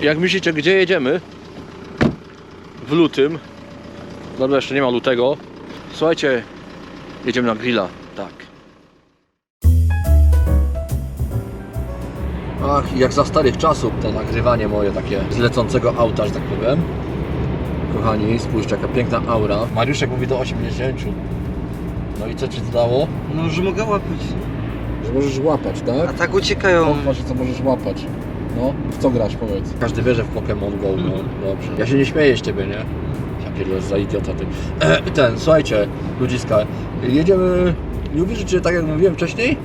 Jak myślicie, gdzie jedziemy? W lutym. Dobra, jeszcze nie ma lutego. Słuchajcie, jedziemy na grilla. Tak. Ach, jak za starych czasów to nagrywanie moje takie z lecącego auta, że tak powiem. Kochani, spójrzcie jaka piękna aura. Mariuszek mówi do 80. No i co ci to dało? No, że mogę łapać. Że możesz łapać, A tak? tak uciekają. Popatrz, co możesz łapać. No, w co grasz, powiedz. Każdy wie, że w Pokémon Go, no dobrze. Ja się nie śmieję z ciebie, nie? Ja pierdolę, za idiota ty. E, ten, słuchajcie, ludziska, jedziemy, nie uwierzycie, tak jak mówiłem wcześniej?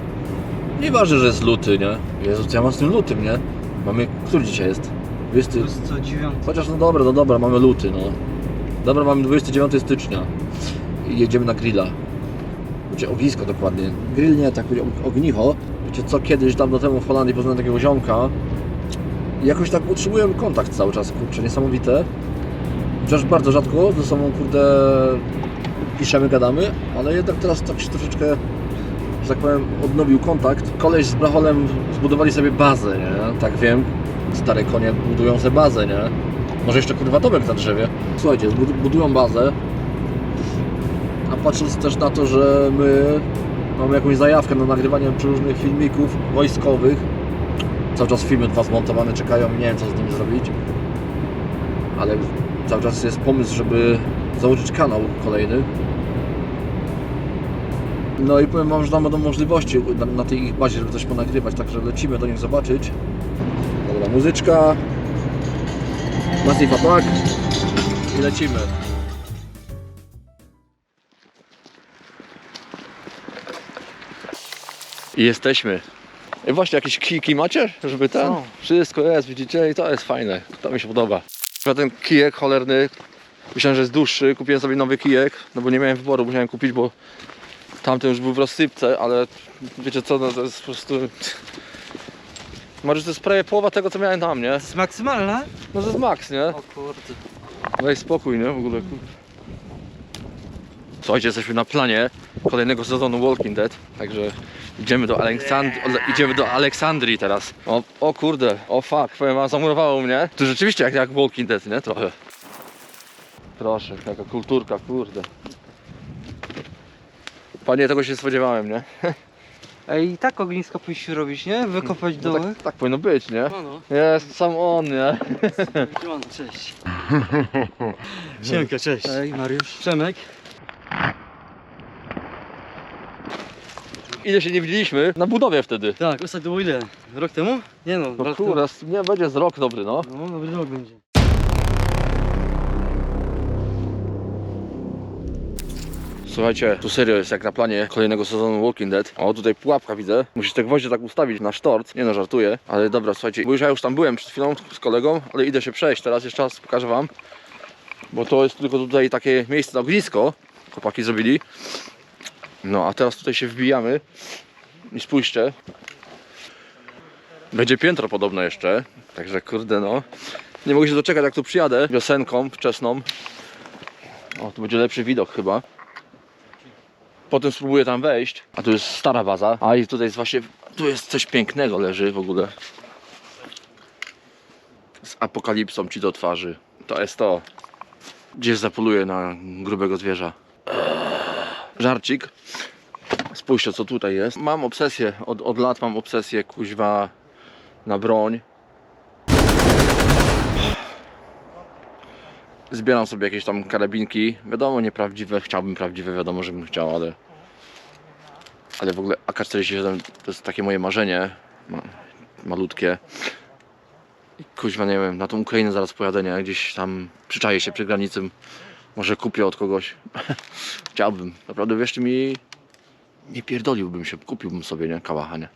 Nieważne, że jest luty, nie? Jezu, co ja mam z tym lutym, nie? Mamy, który dzisiaj jest? 20... To jest co, dziewiąty. Chociaż no dobra, no dobra, mamy luty, no. Dobra, mamy 29 stycznia i jedziemy na grilla. Znaczy ognisko dokładnie. Grill nie, tak ognicho. Wiecie co, kiedyś dawno temu w Holandii poznałem takiego ziomka jakoś tak utrzymujemy kontakt cały czas, kurczę, niesamowite. Chociaż bardzo rzadko ze sobą, kurde, piszemy, gadamy, ale jednak teraz tak się troszeczkę, że tak powiem, odnowił kontakt. Koleś z Bracholem zbudowali sobie bazę, nie? Tak wiem, stare konie budują sobie bazę, nie? Może jeszcze kurwa domek na drzewie. Słuchajcie, budują bazę. A patrząc też na to, że my mamy jakąś zajawkę na nagrywanie przeróżnych filmików wojskowych. Cały czas filmy dwa zmontowane czekają, nie wiem co z nimi zrobić. Ale cały czas jest pomysł, żeby założyć kanał kolejny. No i powiem Wam, że tam będą możliwości na, na tej ich bazie, żeby coś ponagrywać, także lecimy do nich zobaczyć. Dobra, muzyczka. Massive Attack. I lecimy. I jesteśmy. I właśnie jakieś kijki macie, żeby ten? Są. Wszystko jest, widzicie? I to jest fajne. To mi się podoba. Na ten kijek cholerny, myślałem, że jest dłuższy. Kupiłem sobie nowy kijek, no bo nie miałem wyboru, musiałem kupić, bo tamten już był w rozsypce, ale wiecie co, no to jest po prostu... Może to jest prawie połowa tego, co miałem tam, nie? To jest maksymalne? No to jest max, nie? O kurde. Daj spokój, nie? W ogóle. kur- Słuchajcie, jesteśmy na planie kolejnego sezonu Walking Dead, także idziemy do, Aleksand... idziemy do Aleksandrii teraz. O, o kurde, o fuck, powiem wam, zamurowało mnie. Tu rzeczywiście jak, jak Walking Dead, nie? Trochę. Proszę, jaka kulturka, kurde. Panie, tego się spodziewałem, nie? Ej, i tak ognisko powinniśmy robić, nie? Wykopać No dołek. tak, tak powinno być, nie? No, no. Jest sam on, nie? Siemano, cześć. Siemka, cześć. Ej, Mariusz. Przemek. Ile się nie widzieliśmy? Na budowie wtedy. Tak, ostatnio było ile? Rok temu? Nie no, No rok kurde, nie będzie z rok dobry, no. temu. No, dobry rok będzie. Słuchajcie, tu serio jest jak na planie kolejnego sezonu Walking Dead. O, tutaj pułapka widzę. Musisz te gwoździe tak ustawić na sztort. Nie no, żartuję. Ale dobra, słuchajcie, bo już ja już tam byłem przed chwilą z kolegą, ale idę się przejść. Teraz jeszcze raz pokażę wam. Bo to jest tylko tutaj takie miejsce na ognisko. Chłopaki zrobili. No, a teraz tutaj się wbijamy. I spójrzcie. Będzie piętro podobno jeszcze. Także kurde no. Nie mogę się doczekać jak tu przyjadę wiosenką wczesną. O, tu będzie lepszy widok chyba. Potem spróbuję tam wejść. A tu jest stara baza. A i tutaj jest właśnie. Tu jest coś pięknego leży w ogóle. Z apokalipsą ci do twarzy. To jest to. Gdzieś zapoluję na grubego zwierza. Żarcik. Spójrzcie co tutaj jest. Mam obsesję, od, od lat mam obsesję kuźwa na broń. Zbieram sobie jakieś tam karabinki. Wiadomo, nieprawdziwe. Chciałbym prawdziwe, wiadomo, żebym chciał, ale. Ale w ogóle AK-47 to jest takie moje marzenie. Ma, malutkie. Kuźwa, nie wiem, na tą Ukrainę zaraz pojadę, nie? Gdzieś tam przyczaję się przy granicy. Może kupię od kogoś. Chciałbym. Naprawdę, wierzcie mi, nie pierdoliłbym się, kupiłbym sobie, nie? Kałacha, nie?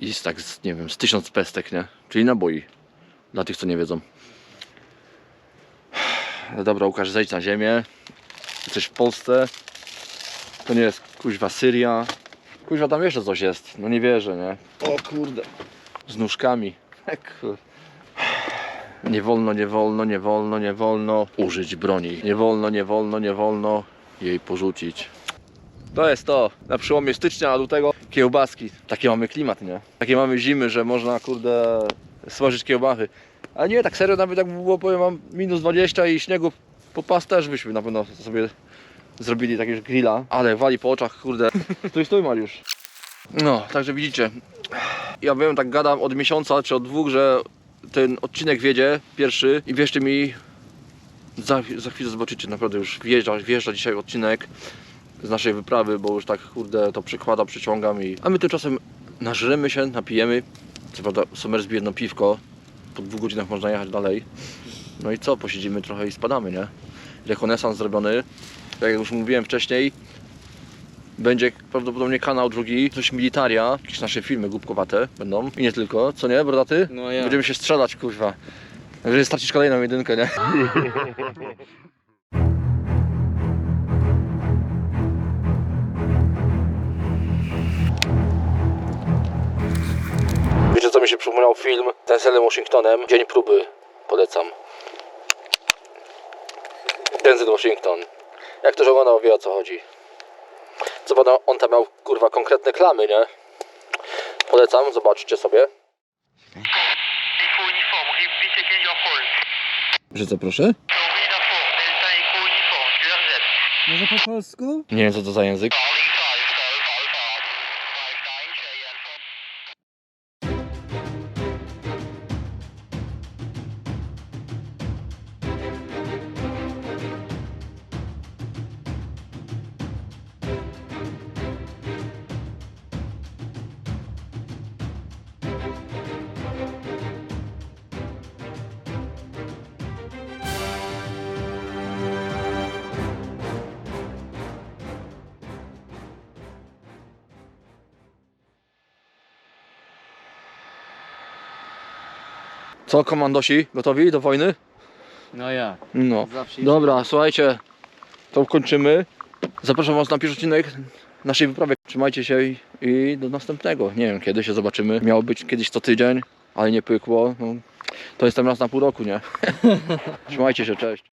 I z tak, z, nie wiem, z tysiąc pestek, nie? Czyli naboi. Dla tych, co nie wiedzą. Dobra, Łukasz, zejdź na ziemię. Jesteś w Polsce. To nie jest kuźwa Syria. Kuźwa tam jeszcze coś jest. No nie wierzę, nie? O kurde. Z nóżkami. Kur- Nie wolno, nie wolno, nie wolno, nie wolno użyć broni. Nie wolno, nie wolno, nie wolno jej porzucić. To jest to. Na przełomie stycznia a lutego kiełbaski. Taki mamy klimat, nie? Takie mamy zimy, że można kurde smażyć kiełbachy. Ale nie, tak serio, nawet jak było, powiem wam, minus 20 i śniegu po pas też byśmy na pewno sobie zrobili takiego grilla. Ale wali po oczach, kurde. Stój, stój Mariusz. No, także widzicie. Ja wiem, tak gadam od miesiąca czy od dwóch, że ten odcinek wiedzie, pierwszy i wierzcie mi, za, za chwilę zobaczycie, naprawdę już wjeżdża, wjeżdża dzisiaj odcinek z naszej wyprawy, bo już tak kurde to przykłada, przyciągam i... A my tymczasem nażremy się, napijemy. Co prawda Somersby jedno piwko, po dwóch godzinach można jechać dalej. No i co, posiedzimy trochę i spadamy, nie? Rekonesans zrobiony, tak jak już mówiłem wcześniej, będzie prawdopodobnie kanał drugi, coś militaria, jakieś nasze filmy głupkowate będą i nie tylko, co nie, brodaty? No ja. Będziemy się strzelać, kurwa. Jeżeli stracisz kolejną jedynkę, nie? Wiecie co mi się przypomniał film ten z Washingtonem? Dzień próby. Polecam. Denzel Washington. Jak ktoś oglądał wie o co chodzi. Co prawda on tam miał kurwa konkretne klamy, nie? Polecam, zobaczcie sobie. Że co proszę? Może po polsku? Nie wiem co to za język. Co komandosi? Gotowi do wojny? No ja. No. Zawsze Dobra, słuchajcie, to kończymy. Zapraszam Was na pierwszy odcinek naszej wyprawy. Trzymajcie się i, i do następnego. Nie wiem kiedy się zobaczymy. Miało być kiedyś co tydzień, ale nie pykło. No, to jest tam raz na pół roku, nie? Trzymajcie się, cześć.